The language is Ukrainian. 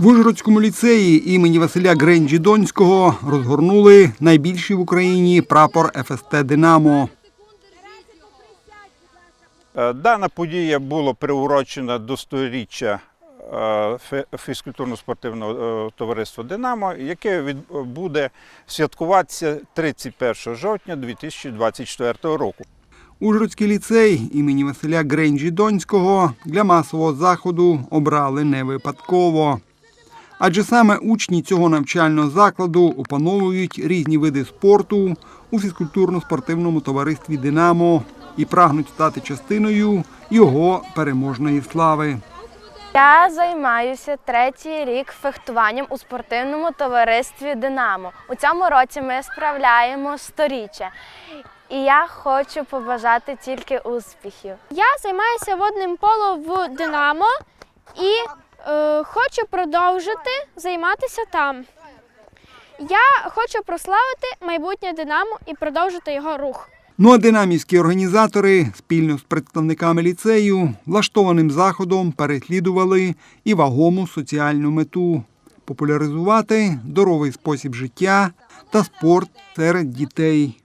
В Ужгородському ліцеї імені Василя Гренджі Донського розгорнули найбільший в Україні прапор ФСТ Динамо. Е, Дана подія була приурочена до сторіччя е, фізкультурно-спортивного е, товариства Динамо, яке буде святкуватися 31 жовтня 2024 року. Ужгородський ліцей імені Василя Гренджі Донського для масового заходу обрали не випадково. Адже саме учні цього навчального закладу опановують різні види спорту у фізкультурно-спортивному товаристві Динамо і прагнуть стати частиною його переможної слави. Я займаюся третій рік фехтуванням у спортивному товаристві Динамо. У цьому році ми справляємо сторіччя. І я хочу побажати тільки успіхів. Я займаюся водним полом в Динамо і хочу продовжити займатися там. Я хочу прославити майбутнє Динамо і продовжити його рух. Ну а динамівські організатори спільно з представниками ліцею влаштованим заходом переслідували і вагому соціальну мету популяризувати здоровий спосіб життя та спорт серед дітей.